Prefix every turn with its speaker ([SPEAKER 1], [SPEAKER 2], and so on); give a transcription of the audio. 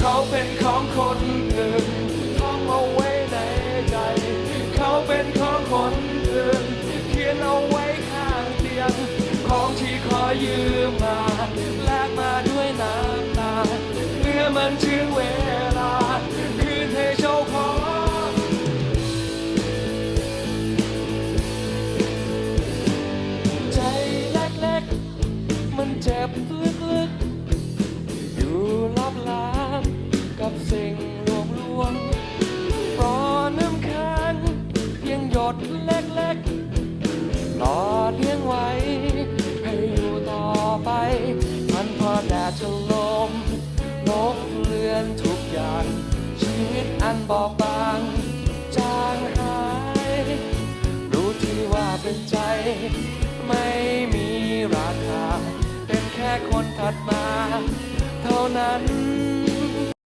[SPEAKER 1] เขาเป็นของคนอื่นท่องเอาไว้ในใจ เขาเป็นของคนอื่นเขียนเอาไว้ข้างเตียง ของที่ขอยืมมาแลกมาด้วยน้ำตาเมื่อมันถึงเวลา คืนให้เจ้าของใจเล็กๆมันเจ็บลึก ดเล็กๆหล่อเลี้ยงไว้ ให้อยู่ต่อไป มันพอแดดจะลมลบเลือนทุกอย่าง ชีวิตอันบอบบางจางหาย รู้ที่ว่าเป็นใจ ไม่มีราคา เป็นแค่คนถัดมา เท่านั้น